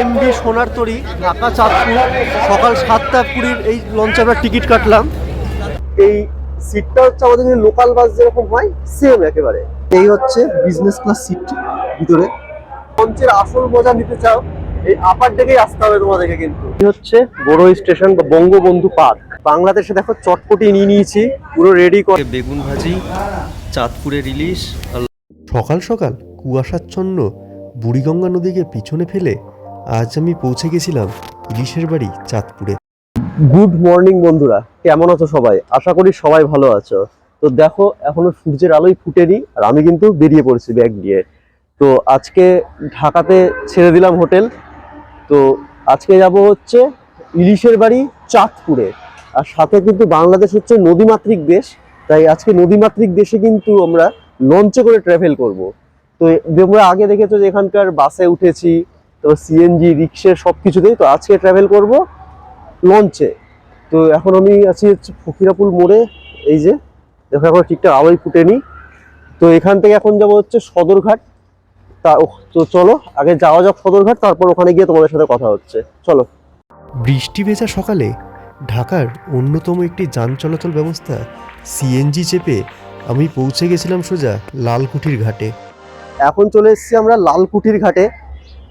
MB সোনার তরী ঢাকা চাঁদপুর সকাল সাতটা কুড়ির এই লঞ্চে আমরা টিকিট কাটলাম। এই সিটটা হচ্ছে আমাদের লোকাল বাস যেরকম হয় সেম একেবারে। এই হচ্ছে বিজনেস ক্লাস সিট ভিতরে। লঞ্চের আসল মজা নিতে চাও এই আপার ডেকেই আসতে হবে তোমাদেরকে কিন্তু। এই হচ্ছে বড় স্টেশন বা বঙ্গবন্ধু পার্ক। বাংলাদেশে দেখো চটপটি নিয়ে নিয়েছি পুরো রেডি করে বেগুন ভাজি চাঁদপুরে ইলিশ সকাল সকাল কুয়াশাচ্ছন্ন বুড়িগঙ্গা নদীকে পিছনে ফেলে আজ আমি পৌঁছে গেছিলাম ইলিশের বাড়ি, চাঁদপুরে। গুড মর্নিং বন্ধুরা, কেমন আছো সবাই? আশা করি সবাই ভালো আছো। তো দেখো, এখনও সূর্যের আলোই ফুটেনি, আর আমি কিন্তু বেরিয়ে পড়েছি ব্যাগ নিয়ে। তো আজকে ঢাকাতে ছেড়ে দিলাম হোটেল। তো আজকে যাব হচ্ছে ইলিশের বাড়ি, চাঁদপুরে। আর সাথে কিন্তু বাংলাদেশ হচ্ছে নদীমাতৃক দেশ, তাই আজকে নদীমাতৃক দেশে কিন্তু আমরা লঞ্চে করে ট্রাভেল করব। তো তোমরা আগে দেখেছ যে এখানকার বাসে উঠেছি তো সিএনজি রিক্সা সব কিছুতেই তো আজকে ট্রাভেল করব লঞ্চে তো এখন আমি আছি হচ্ছে ফকিরাপুল মোড়ে এই যে দেখো এখন ঠিকঠাক আলোই ফুটেনি তো এখান থেকে এখন যাব হচ্ছে সদরঘাট। তা তো চলো আগে যাওয়া যাক সদরঘাট তারপর ওখানে গিয়ে তোমাদের সাথে কথা হচ্ছে। চলো। বৃষ্টি ভেজা সকালে ঢাকার অন্যতম একটি যান চলাচল ব্যবস্থা সিএনজি চেপে আমি পৌঁছে গেছিলাম সোজা লালকুঠির ঘাটে। এখন চলে এসেছি আমরা লালকুঠির ঘাটে।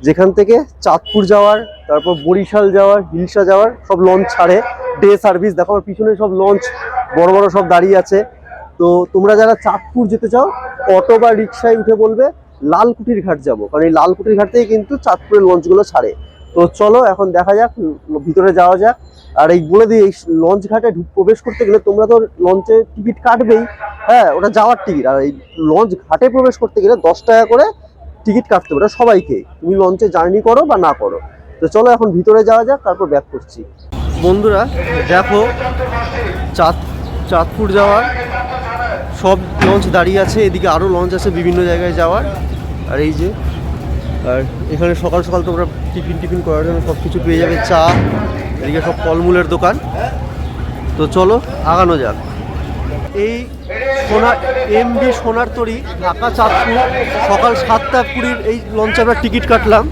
যেখান থেকে চাঁদপুর যাওয়ার, তারপর বরিশাল যাওয়ার হিলসা যাওয়ার সব লঞ্চ ছাড়ে। ডে সার্ভিস দেখো আমার পিছনে সব লঞ্চ বড় বড় সব দাঁড়িয়ে আছে। তো তোমরা যারা চাঁদপুর যেতে চাও, অটো বা রিক্সায় উঠে বলবে লালকুটির ঘাট যাব। কারণ এই লালকুটির ঘাট থেকে কিন্তু চাঁদপুরের লঞ্চগুলো ছাড়ে। তো চলো, এখন দেখা যাক, ভিতরে যাওয়া যাক। আর এই বলে দিই, এই লঞ্চ ঘাটে প্রবেশ করতে গেলে তোমরা তো লঞ্চে টিকিট কাটবেই। হ্যাঁ ওটা যাওয়ার টিকিট আর এই লঞ্চ ঘাটে প্রবেশ করতে গেলে দশ টাকা করে টিকিট কাটতে হবে সবাইকে। তুমি লঞ্চে জার্নি করো বা না করো। তো চলো এখন ভিতরে যাওয়া যাক, তারপর ব্যাক করছি। বন্ধুরা, দেখো, চাঁদ, চাঁদপুর যাওয়ার, সব লঞ্চ দাঁড়িয়ে আছে, এদিকে আরও লঞ্চ আছে বিভিন্ন জায়গায় যাওয়ার। আর এই যে, আর এখানে সকাল সকাল তোমরা টিফিন টিফিন করার জন্য সব কিছু পেয়ে যাবে, চা, এদিকে সব ফলমূলের দোকান। তো চলো, আগানো যাক। এই সোনা এমবি সোনার তরী, ঢাকা, চাঁদপুর, সকাল সাতটা কুড়ির এই লঞ্চে আমরা টিকিট কাটলাম।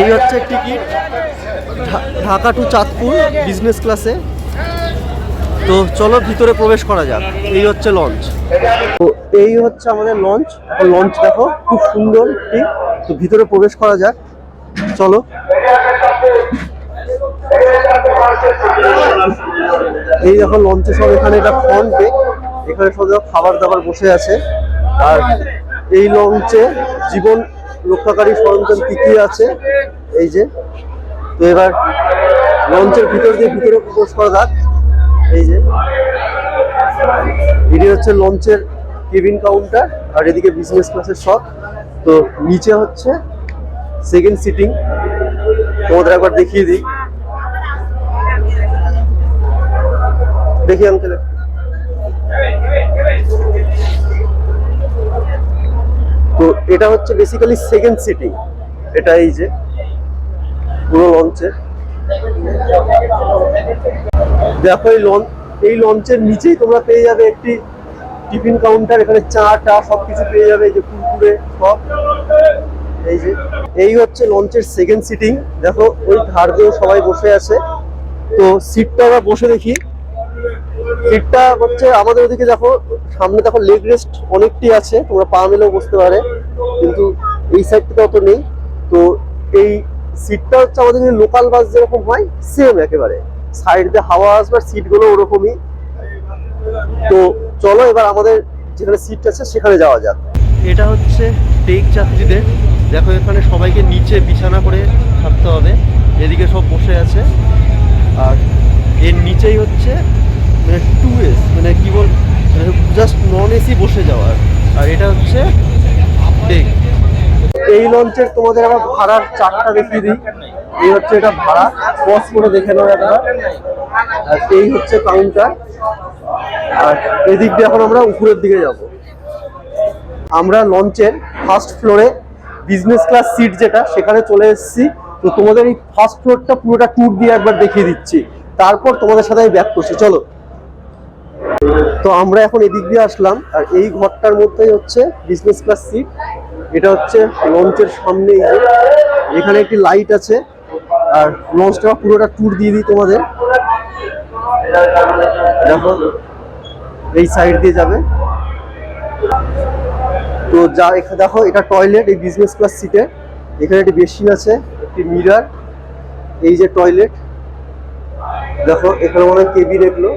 এই হচ্ছে ticket Dhaka to Chandpur business ক্লাসে তো চলো ভিতরে প্রবেশ করা যাক, এই হচ্ছে লঞ্চ। তো এই হচ্ছে আমাদের লঞ্চ লঞ্চ দেখো, খুব সুন্দর, ঠিক? তো ভিতরে প্রবেশ করা যাক, চলো। এই দেখো লঞ্চে সব এখানে এটা ফ্রন্ট ডেক এখানে সব খাবার দাবার বসে আছে। আর এই লঞ্চে জীবন রক্ষাকারী সরঞ্জাম কি কি আছে? এই যে, তো এবার লঞ্চের ভিতর দিয়ে ভিতরে প্রবেশ করা যাক। এই যে, এটি হচ্ছে লঞ্চের কেবিন কাউন্টার, আর এদিকে বিজনেস ক্লাসের শখ তো নিচে হচ্ছে সেকেন্ড সিটিং তোমাদের একবার দেখিয়ে দিই। দেখি আঙ্কেল তো এটা হচ্ছে বেসিক্যালি সেকেন্ড সিটিং এটা এই যে, পুরো লঞ্চের দেখো এই লঞ্চ এই লঞ্চের নিচেই তোমরা পেয়ে যাবে একটি টিফিন কাউন্টার এখানে চা, টা সবকিছু পেয়ে যাবে, এই যে কুরকুরে সব। এই যে, এই হচ্ছে লঞ্চের সেকেন্ড সিটিং দেখো, ওই ধার দিয়ে সবাই বসে আছে। তো সিটটা আমরা বসে দেখি। সিটটা হচ্ছে আমাদের ওদিকে দেখো, সামনে দেখো লেগ রেস্ট অনেকটি আছে, তোমরা পা মেলেও বসতে পারে, কিন্তু এই সাইডটাতে অত নেই। তো এই সিটটা হচ্ছে আমাদের লোকাল বাস যেরকম হয় সেম একেবারে। সাইড দিয়ে হাওয়া আসবে, আর সিটগুলো ওরকমই। তো চলো এবার আমাদের যেখানে সিট আছে, সেখানে যাওয়া যাক। এটা হচ্ছে টেক যাত্রীদের। দেখো এখানে সবাইকে নিচে বিছানা করে থাকতে হবে। এদিকে সব বসে আছে। আর এর নিচেই হচ্ছে মানে টু এস মানে কি বল জাস্ট নন এসি বসে যাওয়ার আর এটা হচ্ছে ডেক এই লঞ্চের তোমাদের আবার ভাড়ার চারটা দেখিয়ে দিই। এই হচ্ছে এটা ভাড়া পজ করে দেখে নাও একবার। আর এই হচ্ছে কাউন্টার আর এদিক দিয়ে এখন আমরা উপরের দিকে যাব। আমরা লঞ্চের ফার্স্ট ফ্লোরে বিজনেস ক্লাস সিট যেটা, সেখানে চলে এসেছি। তো তোমাদের এই ফার্স্ট ফ্লোরটা পুরোটা ট্যুর দিয়ে একবার দেখিয়ে দিচ্ছি। তারপর তোমাদের সাথে আমি ব্যাক করছি। চলো। তো আমরা এখন এদিক দিয়ে আসলাম, আর এই ঘরটার মধ্যেই হচ্ছে বিজনেস ক্লাস সিট এটা হচ্ছে লঞ্চের সামনে এই যে। এখানে একটি লাইট আছে, আর লঞ্চটা পুরোটা ট্যুর দিয়ে দিই তোমাদের। দেখো, এই সাইড দিয়ে যাবে। তো যা এখানে দেখো, এটা টয়লেট এই বিজনেস ক্লাস সিটে এখানে একটি বেসিন আছে, একটি মিরার এই যে টয়লেট দেখো, এখানে মনে হয় কেবিন এগুলো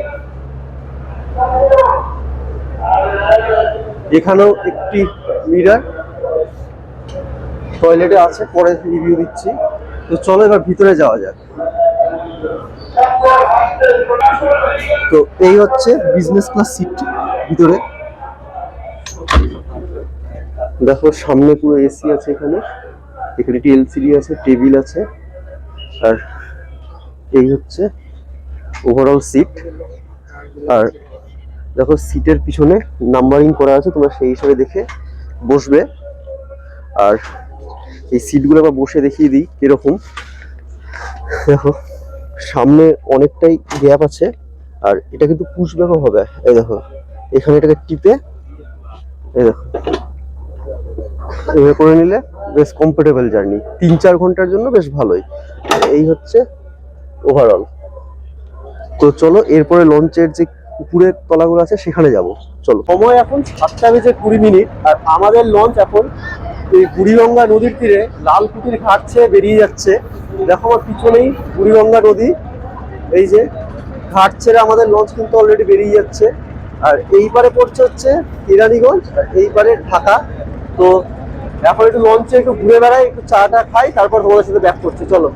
এখানেও একটি মিরার টয়লেটে আছে, পরে রিভিউ দিচ্ছি। তো চলো এবার ভিতরে যাওয়া যাক। তো এই হচ্ছে বিজনেস ক্লাস সিট ভিতরে। দেখো, সামনে পুরো এসি আছে এখানে। এখানে একটি এলসিডি আছে টেবিল আছে। আর এই হচ্ছে ওভারঅল সিট আর দেখো সিটের পিছনে নাম্বারিং করা আছে, তোমরা সেই হিসাবে দেখে বসবে। আর এই সিটগুলো আবার বসে দেখিয়ে দিই কীরকম। দেখো, সামনে অনেকটাই গ্যাপ আছে, আর এটা কিন্তু পুশ ব্যাকও হবে। এই দেখো, এখানে এটাকে টিপে, এই দেখো। এভাবে করে নিলে বেশ কমফোর্টেবল জার্নি তিন চার ঘণ্টার জন্য বেশ ভালোই। এই হচ্ছে ওভারঅল তো চলো, এরপরে লঞ্চের যে উপরের তলাগুলো আছে, সেখানে যাব। চলো। সময় এখন সাতটা বেজে কুড়ি মিনিট, আর আমাদের লঞ্চ এখন এই বুড়িগঙ্গা নদীর তীরে। লালকুটির ঘাট ছেয়ে বেরিয়ে যাচ্ছে। দেখো আমার পিছনেই বুড়িগঙ্গা নদী। এই যে ঘাট ছেড়ে আমাদের লঞ্চ কিন্তু অলরেডি বেরিয়ে যাচ্ছে। আর এই পারে পড়ছে হচ্ছে কেরানীগঞ্জ, আর এই পারে ঢাকা। তো এখন একটু লঞ্চে একটু ঘুরে বেড়াই, একটু চাটা খাই, তারপর তোমাদের সাথে ব্যাক করছি। চলো।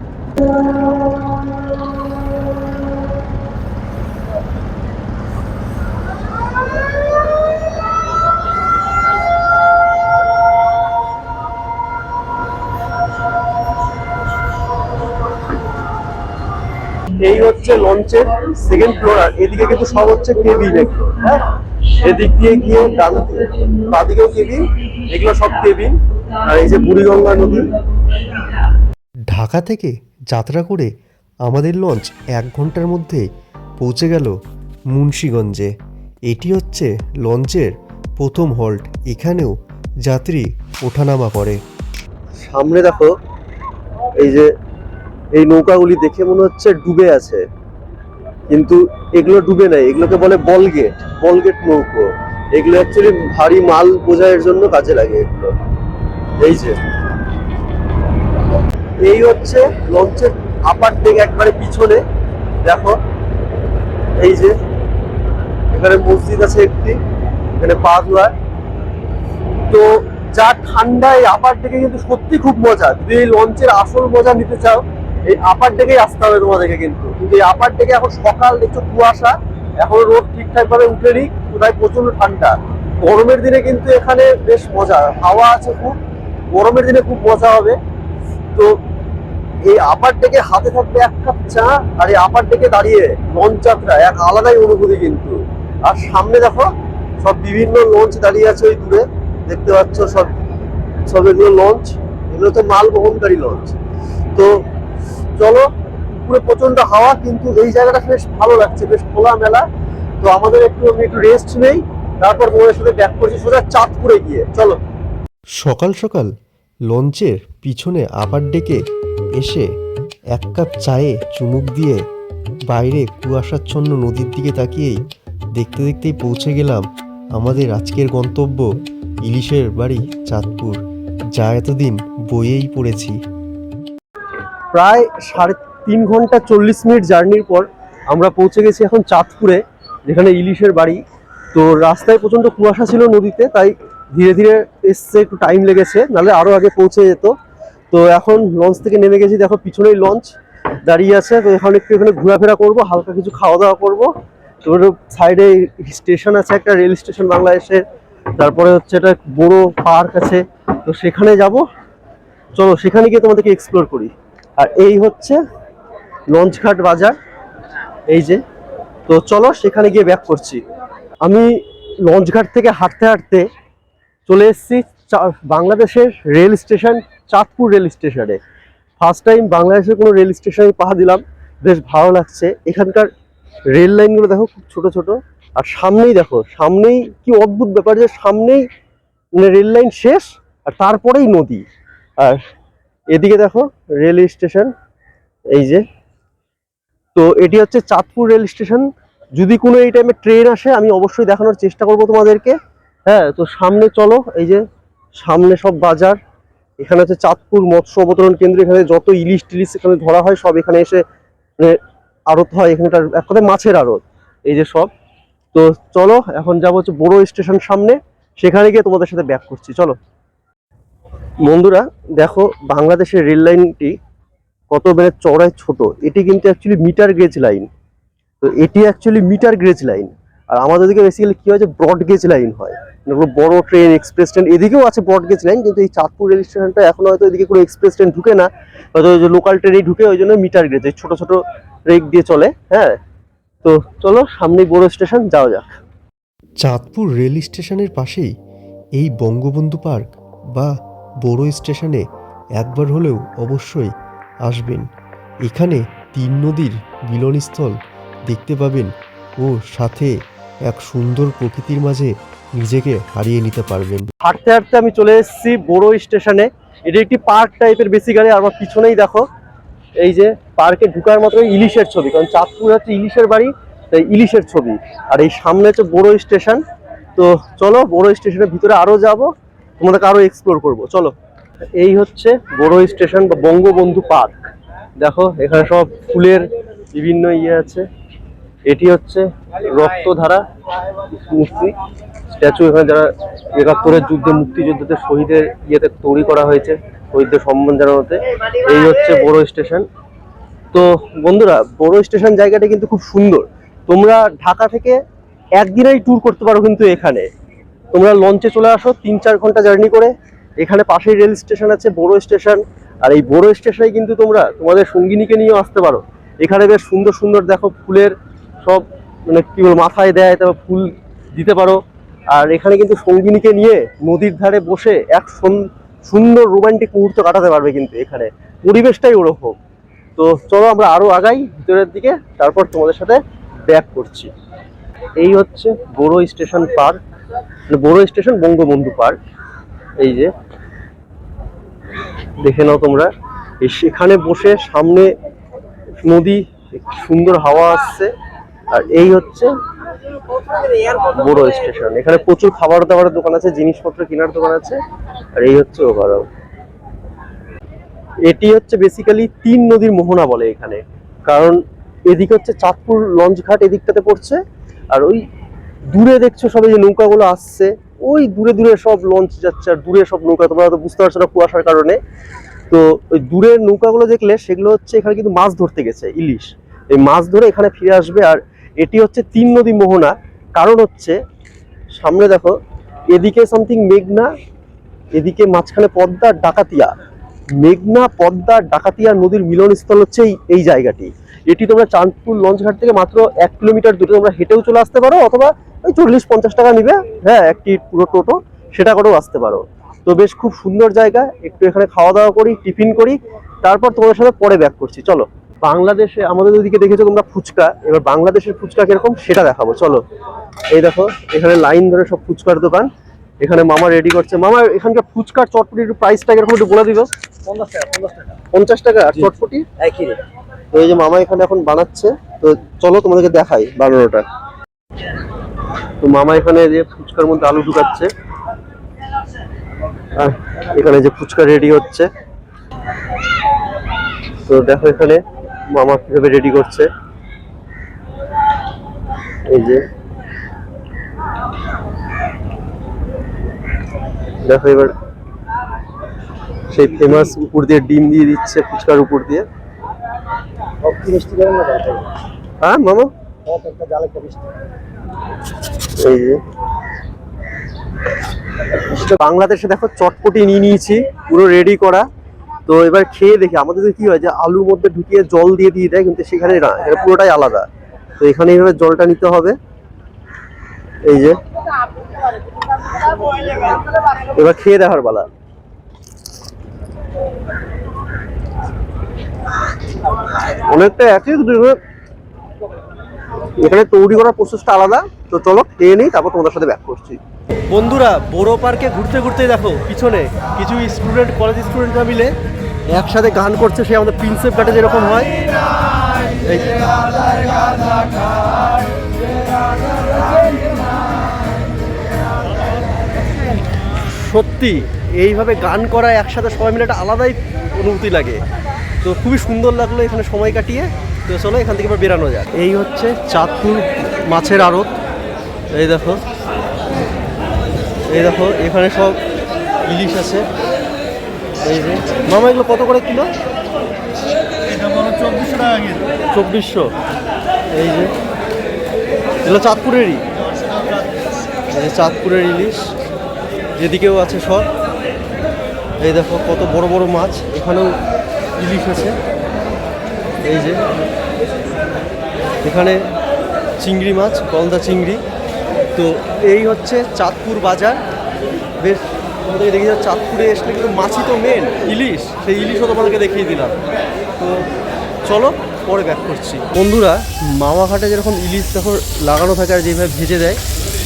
এই হচ্ছে লঞ্চের সেকেন্ড ফ্লোর আর এদিকে কিন্তু সব হচ্ছে কেবিন হ্যাঁ? এদিক দিয়ে গিয়ে ডান বাদিকেও কেবিন এগুলো সব কেবিন আর এই যে বুড়িগঙ্গা নদী। ঢাকা থেকে যাত্রা করে আমাদের লঞ্চ এক ঘণ্টার মধ্যে পৌঁছে গেল মুন্সীগঞ্জে। এটি হচ্ছে লঞ্চের প্রথম হল্ট এখানেও যাত্রী ওঠানামা করে। সামনে দেখো এই যে এই নৌকাগুলি দেখে মনে হচ্ছে ডুবে আছে। কিন্তু এগুলো ডুবে নাই, এগুলোকে বলে বলগেট বলগেট নৌকো। এগুলো অ্যাকচুয়ালি ভারী মাল বোঝাইয়ের জন্য কাজে লাগে এগুলো। এই যে। এই হচ্ছে লঞ্চের আপার দিক একবারে পিছনে, দেখো। এই যে, এখানে মসজিদ আছে একটি, এখানে পা ধোয়ার তো যা ঠান্ডা এই আপার ডেকে কিন্তু সত্যি খুব মজা। যদি এই লঞ্চের আসল মজা নিতে চাও এই আপার ডেকেই আসতে হবে তোমাদেরকে কিন্তু। কিন্তু এই আপার ডেকে এখন সকাল দেখছ কুয়াশা, এখন রোদ ঠিকঠাক ভাবে উঠেনি, কোথায় প্রচণ্ড ঠান্ডা। গরমের দিনে কিন্তু এখানে বেশ মজা, হাওয়া আছে খুব, গরমের দিনে খুব মজা হবে। তো এই আপার ডেকে হাতে থাকবে এক কাপ চা আর এই আপার ডেকে দাঁড়িয়ে লঞ্চ যাত্রা এক আলাদাই অনুভূতি কিন্তু। আর সামনে দেখো, সব বিভিন্ন লঞ্চ দাঁড়িয়ে আছে ওই দূরে। দেখতে পাচ্ছ সব সব এগুলো লঞ্চ এগুলো তো মাল বহনকারী লঞ্চ তো চলো পুরো প্রচণ্ড হাওয়া, কিন্তু এই জায়গাটা বেশ ভালো লাগছে, বেশ খোলা মেলা তো আমাদের একটু একটু রেস্ট নেই, তারপর তোমাদের সাথে ব্যাক করছি সোজা চাঁদপুরে গিয়ে। চলো। সকাল সকাল লঞ্চের পিছনে আবার ডেকে এসে এক কাপ চায়ে চুমুক দিয়ে বাইরে কুয়াশাচ্ছন্ন নদীর দিকে তাকিয়েই দেখতে দেখতেই পৌঁছে গেলাম আমাদের আজকের গন্তব্য ইলিশের বাড়ি চাঁদপুর, যা এতদিন বইয়েই পড়েছি। প্রায় সাড়ে তিন ঘণ্টা চল্লিশ মিনিট জার্নির পর আমরা পৌঁছে গেছি এখন চাঁদপুরে, যেখানে ইলিশের বাড়ি। তো রাস্তায় প্রচণ্ড কুয়াশা ছিল নদীতে, তাই ধীরে ধীরে এসছে, একটু টাইম লেগেছে, নাহলে আরও আগে পৌঁছে যেত। তো এখন লঞ্চ থেকে নেমে গেছি, দেখো পিছনেই লঞ্চ দাঁড়িয়ে আছে। তো এখন একটু এখানে ঘোরাফেরা করব, হালকা কিছু খাওয়া দাওয়া করব। তো সাইডে স্টেশন আছে, একটা রেল স্টেশন বাংলাদেশের তারপরে হচ্ছে একটা বড় পার্ক আছে। তো সেখানে যাব। চলো, সেখানে গিয়ে তোমাদেরকে এক্সপ্লোর করি। আর এই হচ্ছে লঞ্চঘাট বাজার। এই যে, তো চলো সেখানে গিয়ে ব্যাক করছি। আমি লঞ্চঘাট থেকে হাঁটতে হাঁটতে চলে এসেছি বাংলাদেশের রেল স্টেশন, চাঁদপুর রেল স্টেশনে। ফার্স্ট টাইম বাংলাদেশের কোনো রেল স্টেশনে পাহা দিলাম। বেশ ভালো লাগছে। এখানকার রেল লাইনগুলো দেখো খুব ছোট ছোট। আর সামনেই দেখো, সামনেই কি অদ্ভুত ব্যাপার যে সামনেই মানে রেল লাইন শেষ আর তারপরেই নদী। আর এদিকে দেখো রেল স্টেশন এই যে। তো এটি হচ্ছে চাঁদপুর রেল স্টেশন যদি কোনো এই টাইমে ট্রেন আসে, আমি অবশ্যই দেখানোর চেষ্টা করব তোমাদেরকে। হ্যাঁ তো সামনে চলো, এই যে সামনে সব বাজার। এখানে হচ্ছে চাঁদপুর মৎস্য অবতরণ কেন্দ্র, এখানে যত ইলিশ টিলিশ এখানে ধরা হয়, সব এখানে এসে মানে আড়ত হয়। এখানকার এক কথায় মাছের আড়ত, এই যে সব। তো চলো, এখন যাব হচ্ছে বড় স্টেশন সামনে। সেখানে গিয়ে তোমাদের সাথে ব্যাক করছি। চলো। বন্ধুরা, দেখো বাংলাদেশের রেল লাইনটি কত মানে চড়ায় ছোট। এটি কিন্তু অ্যাকচুয়ালি মিটার গেজ লাইন তো এটি অ্যাকচুয়ালি মিটার গেজ লাইন আর আমাদের দিকে বেসিক্যালি কি হয় যে ব্রড গেজ লাইন হয়। বড় ট্রেন এক্সপ্রেস ট্রেন এদিকেও আছে ব্রড গেজ লাইন কিন্তু এই চাঁদপুর রেল স্টেশনটা এখন হয়তো এদিকে কোনো এক্সপ্রেস ট্রেন ঢুকে না। হয়তো ওই যে লোকাল ট্রেনেই ঢুকে, ওই জন্য মিটার গেজ এই ছোটো, ছোট রেক দিয়ে চলে হ্যাঁ। তো চলো সামনেই বড় স্টেশন যাওয়া যাক। চাঁদপুর রেল স্টেশনের পাশেই এই বঙ্গবন্ধু পার্ক বা বড় স্টেশনে একবার হলেও অবশ্যই আসবেন। এখানে তিন নদীর মিলনস্থল দেখতে পাবেন ও সাথে এক সুন্দর প্রকৃতির মাঝে নিজেকে হারিয়ে নিতে পারবেন। হাঁটতে হাঁটতে আমি চলে এসেছি বড় স্টেশনে। এটা একটি পার্ক টাইপের বেসিক্যালি আমার পিছনেই দেখো, এই যে পার্কে ঢুকার মতো ইলিশের ছবি, কারণ চাঁদপুর হচ্ছে ইলিশের বাড়ি, তাই ইলিশের ছবি। আর এই সামনে হচ্ছে বড় স্টেশন। তো চলো বড় স্টেশনের ভিতরে আরও যাব। তোমাদেরকে আরও এক্সপ্লোর করব। চলো। এই হচ্ছে বড় স্টেশন বা বঙ্গবন্ধু পার্ক দেখো, এখানে সব ফুলের বিভিন্ন ইয়ে আছে। এটি হচ্ছে রক্তধারা মূর্তি। স্ট্যাচু এখানে যারা একাত্তরের যুদ্ধে মুক্তিযোদ্ধাদের শহীদের ইয়েতে তৈরি করা হয়েছে, শহীদদের সম্মান জানানোতে। এই হচ্ছে বড় স্টেশন তো বন্ধুরা, বড় স্টেশন জায়গাটা কিন্তু খুব সুন্দর। তোমরা ঢাকা থেকে একদিনেই ট্যুর করতে পারো কিন্তু এখানে। তোমরা লঞ্চে চলে আসো, তিন চার ঘণ্টা জার্নি করে। এখানে পাশেই রেল স্টেশন আছে, বড় স্টেশন আর এই বড় স্টেশনে কিন্তু তোমরা তোমাদের সঙ্গিনীকে নিয়েও আসতে পারো। এখানে বেশ সুন্দর সুন্দর দেখো ফুলের সব মানে কি বলব, মাথায় দেয়, তারপর ফুল দিতে পারো। আর এখানে কিন্তু সঙ্গিনীকে নিয়ে নদীর ধারে বসে এক সুন- সুন্দর রোমান্টিক মুহূর্ত কাটাতে পারবে কিন্তু এখানে। পরিবেশটাই ওরকম। তো চলো আমরা আরও আগাই ভিতরের দিকে, তারপর তোমাদের সাথে ব্যাক করছি। এই হচ্ছে বড় স্টেশন পার্ক বড় স্টেশন বঙ্গবন্ধু পার্ক। এই যে, দেখে নাও তোমরা। সেখানে বসে সামনে নদী সুন্দর হাওয়া আসছে। আর এই হচ্ছে বড় স্টেশন। এখানে প্রচুর খাবার দাবারের দোকান আছে, জিনিসপত্র কেনার দোকান আছে। আর এই হচ্ছে ওভারঅল এটি হচ্ছে বেসিক্যালি তিন নদীর মোহনা বলে এখানে। কারণ এদিকে হচ্ছে চাঁদপুর লঞ্চ ঘাট এদিকটাতে পড়ছে। আর ওই দূরে দেখছ সবাই যে নৌকাগুলো আসছে, ওই দূরে দূরে সব লঞ্চ যাচ্ছে, আর দূরে সব নৌকা, তোমরা হয়তো বুঝতে পারছ না কুয়াশার কারণে। তো ওই দূরের নৌকাগুলো দেখলে সেগুলো হচ্ছে এখানে কিন্তু মাছ ধরতে গেছে, ইলিশ। এই মাছ ধরে এখানে ফিরে আসবে, আর এটি হচ্ছে তিন নদী মোহনা। কারণ হচ্ছে, সামনে দেখো, এদিকে সামথিং মেঘনা, এদিকে মাঝখানে পদ্মা, ডাকাতিয়া। মেঘনা, পদ্মা, ডাকাতিয়া নদীর মিলনস্থল হচ্ছে এই এই জায়গাটি। এটি তোমরা চাঁদপুর লঞ্চঘাট থেকে মাত্র এক কিলোমিটার দূরে তোমরা হেঁটেও চলে আসতে পারো, অথবা ওই চল্লিশ পঞ্চাশ টাকা নিবে। হ্যাঁ একটি পুরো টোটো সেটা করেও আসতে পারো। তো বেশ খুব সুন্দর জায়গা। একটু এখানে খাওয়া দাওয়া করি টিফিন করি তারপর তোমাদের সাথে পরে ব্যাক করছি। চলো বাংলাদেশে আমাদের ওদিকে দেখেছ তোমরা ফুচকা। এবার বাংলাদেশের ফুচকা কীরকম সেটা দেখাবো। চলো এই দেখো এখানে লাইন ধরে সব ফুচকার দোকান। এখানে মামা রেডি করছে। মামা এখানকার ফুচকার চটপটির একটু প্রাইসটা কীরকম একটু বলে দিবে? পঞ্চাশ টাকা পঞ্চাশ টাকা। পঞ্চাশ টাকা আর চটপটি? একই তো এই যে মামা এখানে এখন বানাচ্ছে। তো চলো তোমাদেরকে দেখাই বানানোটা। তো মামা এখানে যে ফুচকার মধ্যে আলু ঢুকাচ্ছে। এখানে যে ফুচকা রেডি হচ্ছে। তো দেখো এখানে মামা কীভাবে রেডি করছে। এই যে। দেখো এবার সেই ফেমাস উপর দিয়ে ডিম দিয়ে দিচ্ছে ফুচকার উপর দিয়ে। হ্যাঁ মামা? সব একটা একটা মিষ্টি। এই যে। বাংলাদেশে দেখো চটপটি নিয়ে নিয়েছি, পুরো রেডি করা। তো এবার খেয়ে দেখি, আমাদের কি হয় যে আলুর মধ্যে ঢুকিয়ে জল দিয়ে দিয়ে দেয়, কিন্তু সেখানে না এটা পুরোটাই আলাদা। তো এখানে এইভাবে জলটা নিতে হবে। এই যে। এবার খেয়ে দেখার বেলা অনেকটা একই এখানে তৈরি করার প্রসেসটা আলাদা। তো চলো খেয়ে নিই, তারপর তোমাদের সাথে ব্যাক করছি। বন্ধুরা, বড় পার্কে ঘুরতে ঘুরতে দেখো, পিছনে কিছু স্টুডেন্ট কলেজ স্টুডেন্টরা মিলে একসাথে গান করছে সে আমাদের প্রিন্সেপ ঘাটে যেরকম হয়। সত্যি, এইভাবে গান করা একসাথে সবাই মিলে একটা আলাদাই অনুভূতি লাগে। তো খুবই সুন্দর লাগল এখানে সময় কাটিয়ে। তো চলো এখান থেকে এবার বেরানো যায় এই হচ্ছে চাঁদপুর মাছের আড়ত। এই দেখো। এই দেখো, এখানে সব ইলিশ আছে। এই যে, মামা, এগুলো কত করে কিলো? চব্বিশশো। এই যে, এগুলো চাঁদপুরেরই। চাঁদপুরের ইলিশ। এদিকেও আছে সব। এই দেখো, কত বড় বড় মাছ। এখানেও ইলিশ আছে। এই যে, এখানে চিংড়ি মাছ, গলদা চিংড়ি। তো এই হচ্ছে চাঁদপুর বাজার। বেশ, তোমাদেরকে দেখি চাঁদপুরে আসলে কিন্তু মাছই তো মেন ইলিশ। সেই ইলিশও তোমাদেরকে দেখিয়ে দিলাম। তো চলো, পরে ব্যাক করছি। বন্ধুরা, মামাঘাটে যেরকম ইলিশ দেখো লাগানো থাকে আর যেভাবে ভেজে দেয়,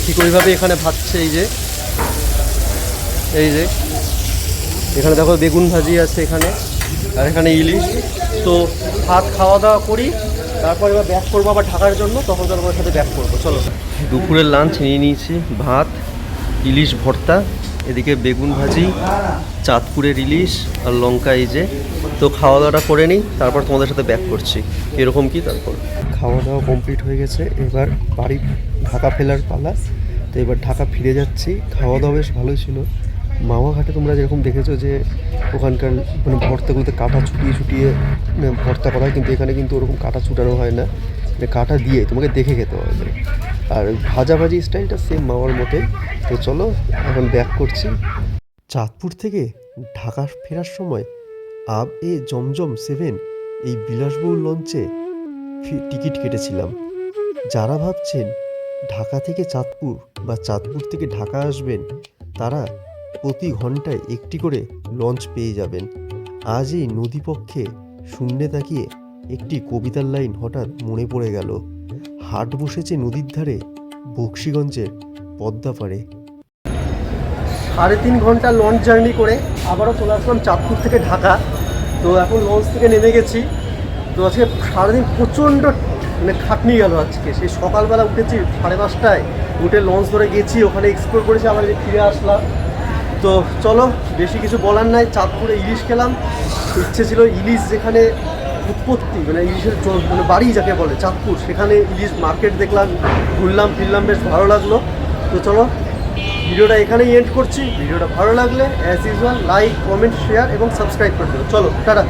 ঠিক ওইভাবে এখানে ভাজছে এই যে। এই যে, এখানে দেখো বেগুন ভাজি আছে এখানে, আর এখানে ইলিশ। তো ভাত খাওয়া দাওয়া করি তারপর এবার ব্যাক করব আবার ঢাকার জন্য তখন তোমার সাথে ব্যাক করব চলো। দুপুরের লাঞ্চ নিয়ে নিয়েছি ভাত ইলিশ ভর্তা এদিকে বেগুন ভাজি চাঁদপুরের ইলিশ আর লঙ্কা এই যে। তো খাওয়া দাওয়াটা করে নিই তারপর তোমাদের সাথে ব্যাক করছি। এরকম কি তারপর? খাওয়া দাওয়া কমপ্লিট হয়ে গেছে এবার বাড়ি ঢাকা ফেলার পালা। তো এবার ঢাকা ফিরে যাচ্ছি খাওয়া দাওয়া বেশ ভালোই ছিল। মামাঘাটে তোমরা যেরকম দেখেছ যে ওখানকার মানে ভর্তাগুলোতে কাঁটা ছুটিয়ে ছুটিয়ে মানে ভর্তা করা হয়, কিন্তু এখানে কিন্তু ওরকম কাঁটা ছুটানো হয় না। মানে কাঁটা দিয়ে তোমাকে দেখে খেতে হবে। আর ভাজাভাজি স্টাইলটা সেম মামার মতোই। তো চলো, এখন ব্যাক করছি। চাঁদপুর থেকে ঢাকা ফেরার সময় আব এ জমজম সেভেন এই বিলাসবহুল লঞ্চে টিকিট কেটেছিলাম। যারা ভাবছেন ঢাকা থেকে চাঁদপুর বা চাঁদপুর থেকে ঢাকা আসবেন, তারা প্রতি ঘন্টায় একটি করে লঞ্চ পেয়ে যাবেন। আজ এই নদীপক্ষে শূন্যে তাকিয়ে একটি কবিতার লাইন হঠাৎ মনে পড়ে গেল। হাট বসেছে নদীর ধারে, বক্সিগঞ্জের পদ্মা পাড়ে সাড়ে তিন ঘণ্টা লঞ্চ জার্নি করে আবারও চলে আসলাম চাঁদপুর থেকে ঢাকা। তো এখন লঞ্চ থেকে নেমে গেছি। তো আজকে সারাদিন প্রচণ্ড মানে খাটনি গেল আজকে। সেই সকালবেলা উঠেছি সাড়ে পাঁচটায়, উঠে লঞ্চ ধরে গেছি, ওখানে এক্সপ্লোর করেছি, আবার ফিরে আসলাম। তো চলো, বেশি কিছু বলার নাই, চাঁদপুরে ইলিশ খেলাম। ইচ্ছে ছিল ইলিশ যেখানে উৎপত্তি মানে ইলিশের মানে বাড়ি যাকে বলে, চাঁদপুর, সেখানে ইলিশ মার্কেট দেখলাম, ঘুরলাম, ফিরলাম, বেশ ভালো লাগল। তো চলো, ভিডিওটা এখানেই এন্ড করছি। ভিডিওটা ভালো লাগলে as usual like comment share এবং সাবস্ক্রাইব করে দেবো চলো, টাটা।